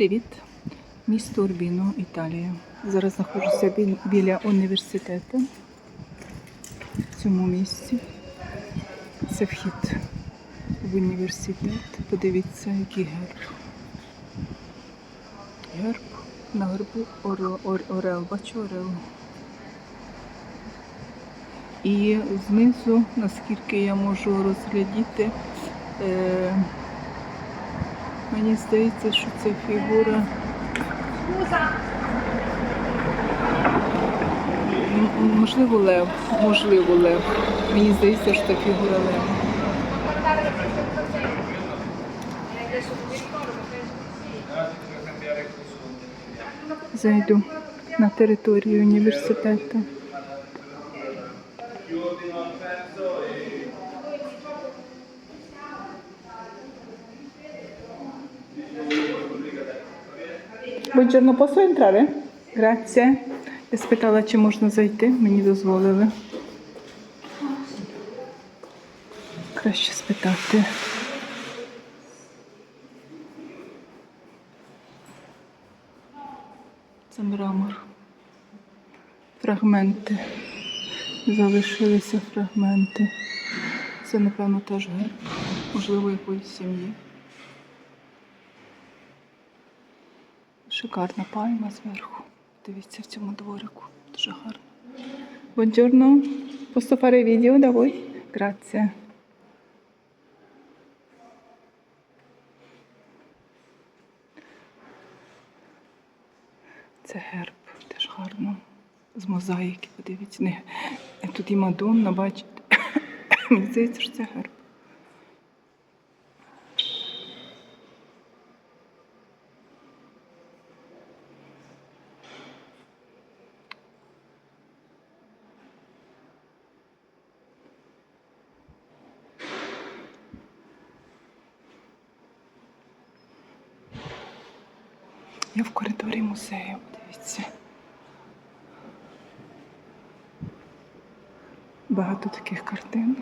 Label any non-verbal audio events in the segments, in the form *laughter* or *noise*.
Привіт! Місто Урбіно, Італія. Зараз знаходжуся біля університету. В цьому місці. Це вхід в університет. Подивіться, який герб. Герб. На гербу орел, ор, орел. бачу орел. І знизу, наскільки я можу розглядіти, е, мені здається, що це фігура. Можливо, лев. Можливо, лев. Мені здається, що це фігура лева. Зайду на територію університету. Buongiorno, posso entrare? Grazie. Я спитала, чи можна зайти, мені дозволили. Краще спитати. Це мрамор. Фрагменти. Залишилися фрагменти. Це, напевно, теж герб, можливо, якоїсь сім'ї. Шикарна пальма зверху. Дивіться в цьому дворику. Дуже гарно. Buongiorno. Posso fare video da. Це герб, теж гарно. З мозаїки, подивіться. Тут і Мадонна, бачите. *coughs* Мені здається, що це герб. Я в музею, дивіться. Багато таких картин.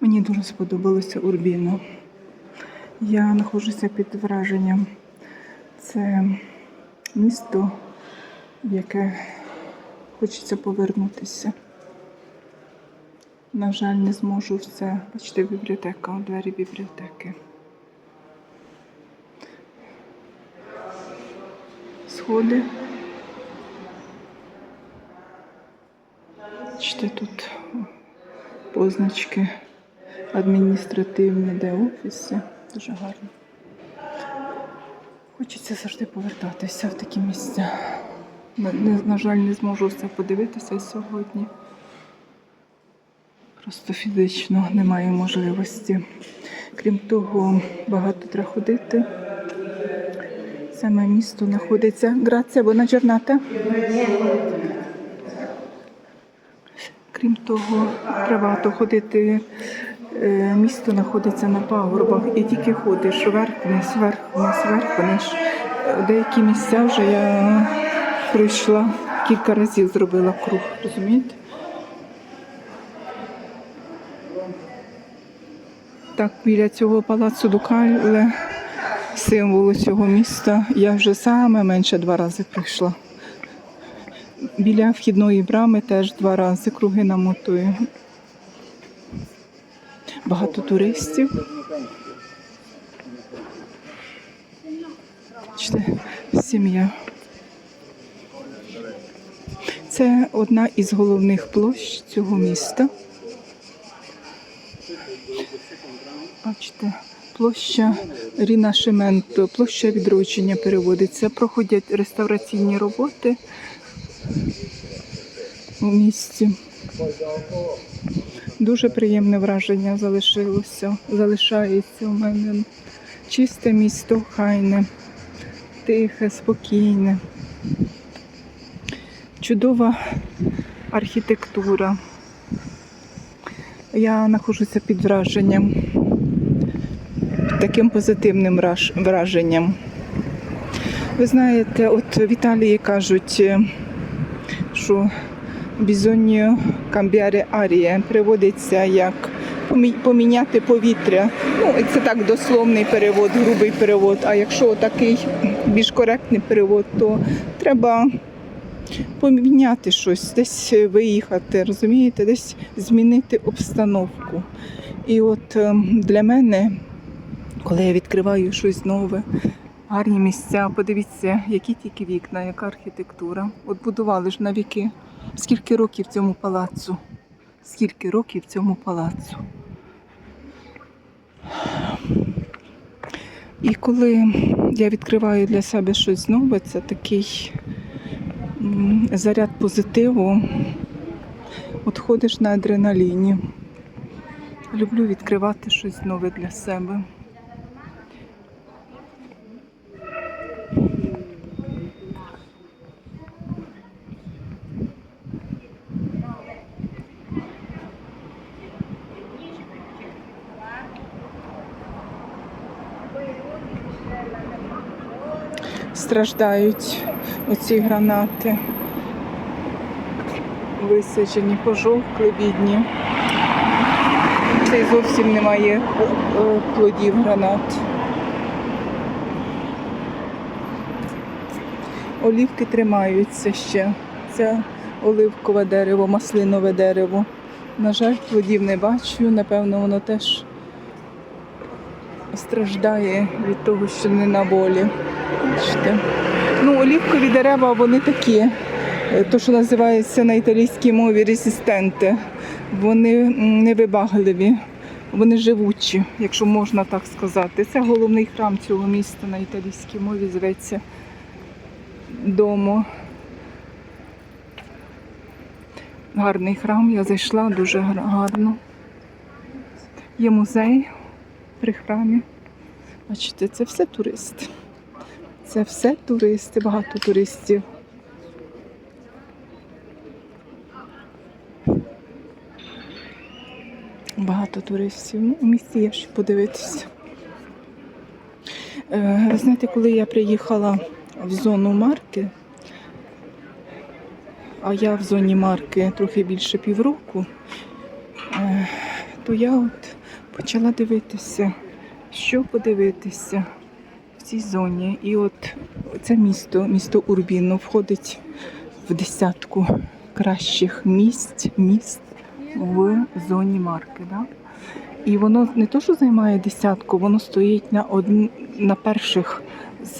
Мені дуже сподобалося Урбіно. Я знаходжуся під враженням. Це місто, в яке хочеться повернутися. На жаль, не зможу все. Бачите, бібліотека, у двері бібліотеки. Сходи. Бачите, тут позначки адміністративні, де офіси. Дуже гарно. Хочеться завжди повертатися в такі місця. На, на жаль, не зможу все подивитися сьогодні. Просто фізично немає можливості. Крім того, багато треба ходити. Саме місто знаходиться. Грація, buona giornata. Крім того, треба багато ходити. Е, Місто знаходиться на пагорбах і тільки ходиш вверх, вниз, вверх, вниз, вверх, вниз. Е, Деякі місця вже я пройшла кілька разів, зробила круг, розумієте? Так, біля цього палацу Дукале, символу цього міста, я вже саме менше два рази прийшла. Біля вхідної брами теж два рази круги намотую. Багато туристів. Сім'я. Це одна із головних площ цього міста. Бачите, площа Рінашементо, площа відродження переводиться. Проходять реставраційні роботи у місті. Дуже приємне враження залишилося, залишається у мене. Чисте місто, хайне, тихе, спокійне. Чудова архітектура. Я знаходжуся під враженням. таким позитивним враженням. Ви знаєте, от в Італії кажуть, е, що бізоньо камбіаре аріє приводиться як поміняти повітря. Ну, це так дословний перевод, грубий перевод. А якщо такий більш коректний перевод, то треба поміняти щось, десь виїхати, розумієте, десь змінити обстановку. І от ем, для мене, коли я відкриваю щось нове, гарні місця, подивіться, які тільки вікна, яка архітектура. От будували ж на віки. Скільки років цьому палацу? Скільки років цьому палацу? І коли я відкриваю для себе щось нове, це такий заряд позитиву. От ходиш на адреналіні. Люблю відкривати щось нове для себе. Страждають оці гранати. Висаджені, пожовкли, бідні. Цей зовсім немає е, плодів гранат. Олівки тримаються ще. Це оливкове дерево, маслинове дерево. На жаль, плодів не бачу. Напевно, воно теж страждає від того, що не на волі. Бачите? Ну, олівкові дерева, вони такі, е, то, що називається на італійській мові резистенти. Вони невибагливі, вони живучі, якщо можна так сказати. Це головний храм цього міста на італійській мові зветься Домо. Гарний храм, я зайшла дуже гарно. Є музей при храмі. Бачите, це все туристи. Це все туристи, багато туристів. Багато туристів. Ну, у місті є що подивитися. Е, знаєте, коли я приїхала в зону марки, а я в зоні марки трохи більше півроку, е, то я от почала дивитися, що подивитися цій зоні. І от це місто, місто Урбіно, входить в десятку кращих місць, міст в зоні марки. Да? І воно не то, що займає десятку, воно стоїть на одн... на перших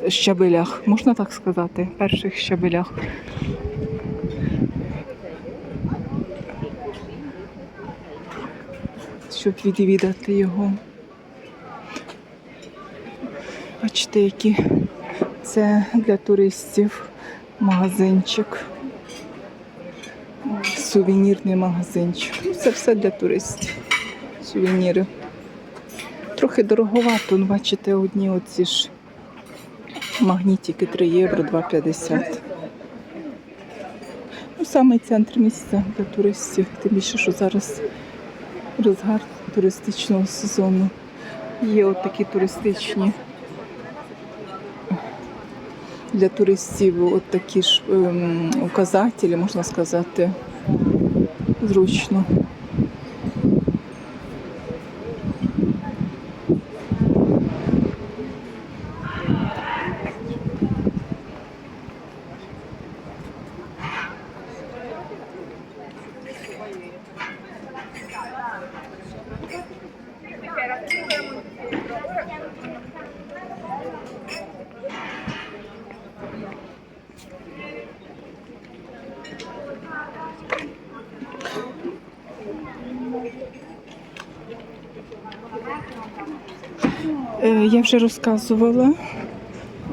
щабелях, можна так сказати, перших щабелях. Щоб відвідати його. Бачите, які це для туристів магазинчик. Сувенірний магазинчик. Це все для туристів. Сувеніри. Трохи дороговато, ну, бачите, одні оці ж магнітики 3 євро, 2,50. Ну, самий центр місця для туристів, тим більше, що зараз розгар туристичного сезону. Є от такі туристичні для туристів, от такі ж ем, указателі, можна сказати, зручно. Е, Я вже розказувала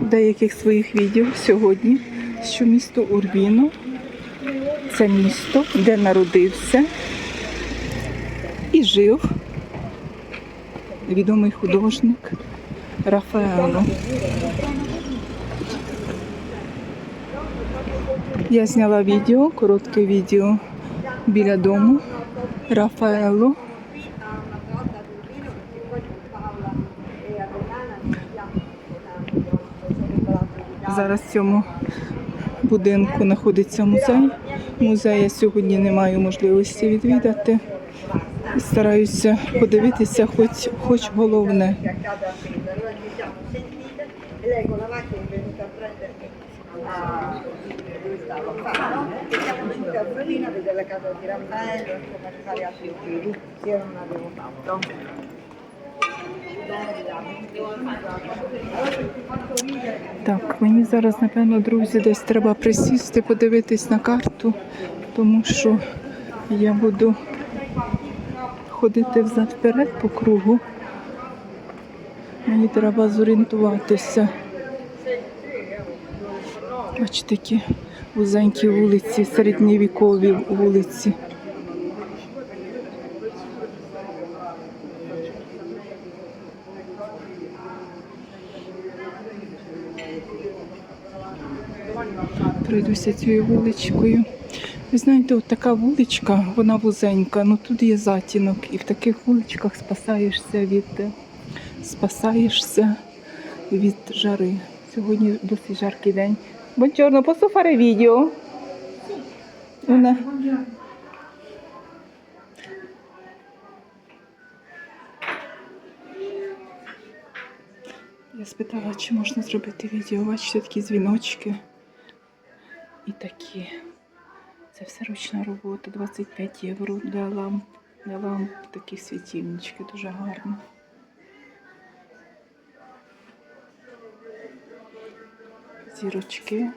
в деяких своїх відео сьогодні, що місто Урбіно це місто, де народився і жив відомий художник Рафаело. Я зняла відео, коротке відео біля дому Рафаело. Зараз в цьому будинку знаходиться музей. Музей я сьогодні не маю можливості відвідати. Стараюся подивитися, хоч, хоч головне. che accade a Pisa, allora ci siamo sentite e lei con la macchina è venuta a prendermi a dove stavo a Fano e siamo venuti a Frodino a vedere la casa di Так, мені зараз, напевно, друзі, десь треба присісти, подивитись на карту, тому що я буду ходити взад-вперед по кругу. Мені треба зорієнтуватися. Бачите, такі вузенькі вулиці, середньовікові вулиці. Пройдуся цією вуличкою. Ви знаєте, от така вуличка, вона вузенька, ну тут є затінок, і в таких вуличках спасаєшся від спасаєшся від жари. Сьогодні досить жаркий день. Posso fare video? Una... Я спитала, чи можна зробити відео. Бачите, такі дзвіночки і такі. Це все ручна робота, 25 євро для ламп. Для ламп такі світильнички, дуже гарно. Зірочки.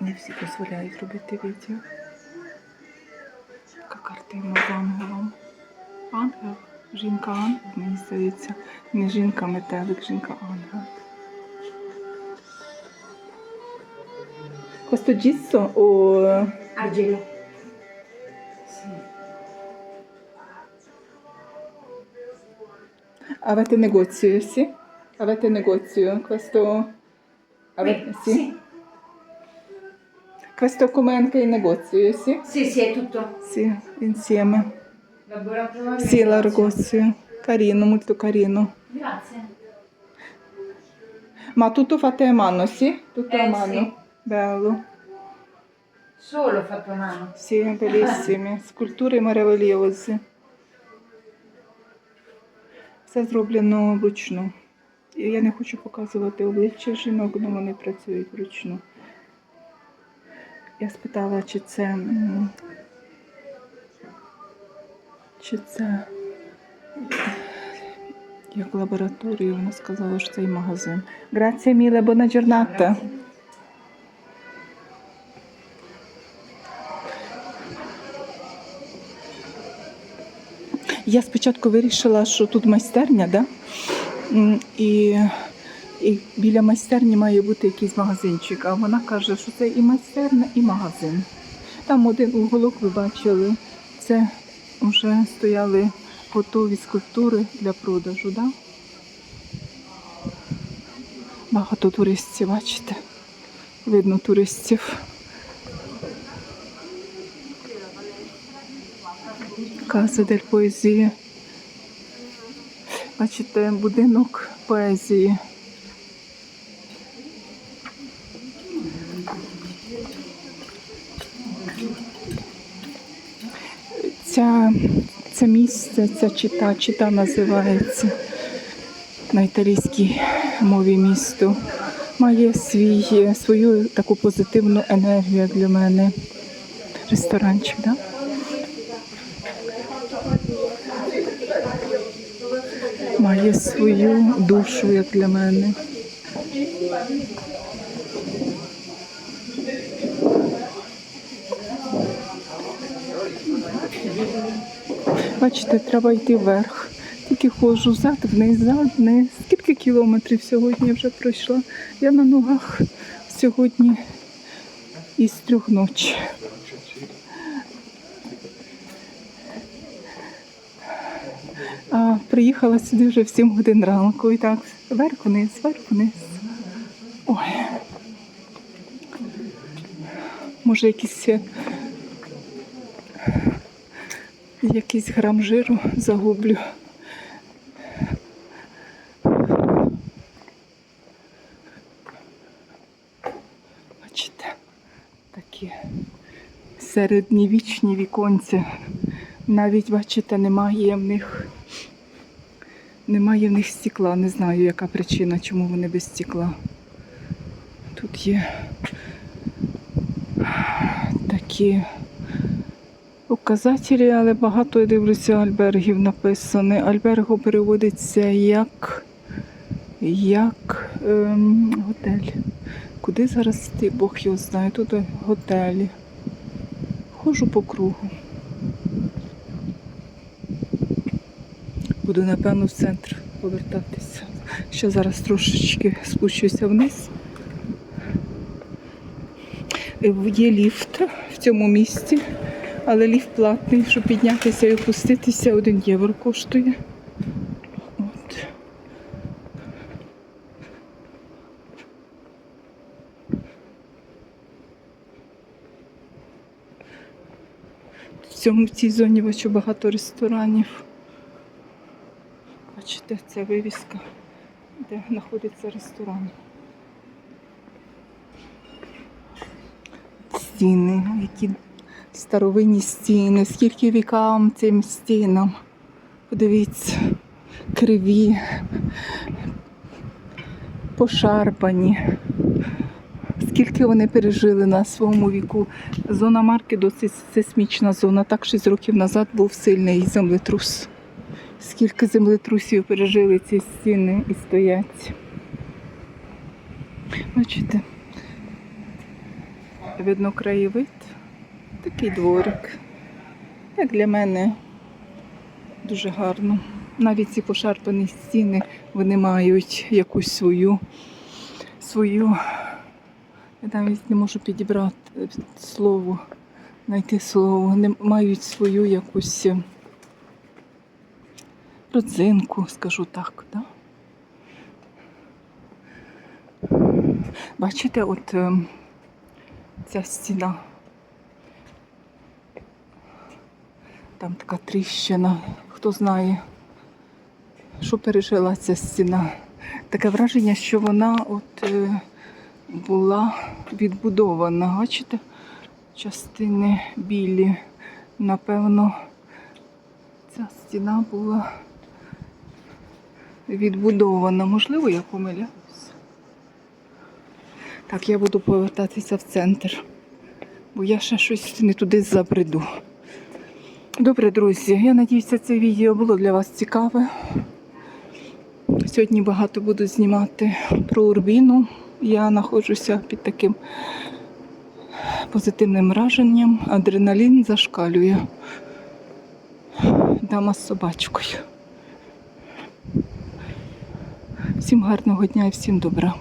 Не всі дозволяють робити відео. Така картина з ангелом. Ангел, жінка ангел, мені здається. Не жінка метелик, жінка ангел. Questo gisso o Argelo avete negozio, sì? Avete negozio? Questo avete, sì? Questo come anche il negozio, sì? sì sì è tutto Sì, insieme. Sì, la negozio. Carino, molto carino. grazie Ma tutto fatto a mano, sì? Tutto a Eh, mano. sì. Bello. solo fatto a mano Sì, bellissime. Sculture meravigliose. Все зроблено вручну. І Я не хочу показувати обличчя жінок, але вони працюють вручну. Я спитала, чи це. м, Чи це як лабораторія, вона сказала, що це і магазин. Grazie mille, buona giornata. Я спочатку вирішила, що тут майстерня, да? І, і біля майстерні має бути якийсь магазинчик. А вона каже, що це і майстерня, і магазин. Там один уголок ви бачили, це вже стояли готові скульптури для продажу. Да? Багато туристів, бачите? Видно туристів. Каза дель поезії. Бачите, будинок поезії. Ця, це місце, ця чита, чита називається на італійській мові місто. Має свій, свою таку позитивну енергію для мене. Ресторанчик, так? Да? має свою душу, як для мене. Бачите, треба йти вверх. Тільки ходжу зад, вниз, зад, вниз. Скільки кілометрів сьогодні вже пройшла? Я на ногах сьогодні із трьох ночі. А приїхала сюди вже в 7 годин ранку і так вверх вниз, вверх вниз. Ой. Може якийсь, е, якийсь грам жиру загублю. Бачите, такі середньовічні віконці. Навіть, бачите, немає в них немає в них стекла. Не знаю, яка причина, чому вони без стекла. Тут є такі указателі, але багато дивлюся альбергів написане. Альберго переводиться як, як ем, готель. Куди зараз йти? Бог його знає. Тут готелі. Ходжу по кругу. Буду, напевно, в центр повертатися. Ще зараз трошечки спущуся вниз. Е, Є ліфт в цьому місці, але ліфт платний, щоб піднятися і опуститися, 1 євро коштує. От. В цьому в цій зоні бачу багато ресторанів. Бачите, це вивіска, де знаходиться ресторан. Стіни, які старовинні стіни, скільки вікам цим стінам. Подивіться, криві, пошарпані. Скільки вони пережили на своєму віку. Зона марки досить сейсмічна зона. Так 6 років назад був сильний землетрус. Скільки землетрусів пережили ці стіни і стоять. Бачите, видно краєвид. Такий дворик. Як для мене дуже гарно. Навіть ці пошарпані стіни вони мають якусь свою, свою, я навіть не можу підібрати е, слово, знайти слово. Вони мають свою якусь е, родзинку, скажу так. Да? Бачите, от е, ця стіна. Там така тріщина. Хто знає, що пережила ця стіна. Таке враження, що вона от е, була відбудована. Бачите? Частини білі. Напевно, ця стіна була відбудована. Можливо, я помиляюсь. Так, я буду повертатися в центр, бо я ще щось не туди забреду. Добре, друзі, я надіюся, це відео було для вас цікаве. Сьогодні багато буду знімати про Урбіну. Я знаходжуся під таким позитивним враженням. Адреналін зашкалює. Дама з собачкою. Всім гарного дня і всім добра.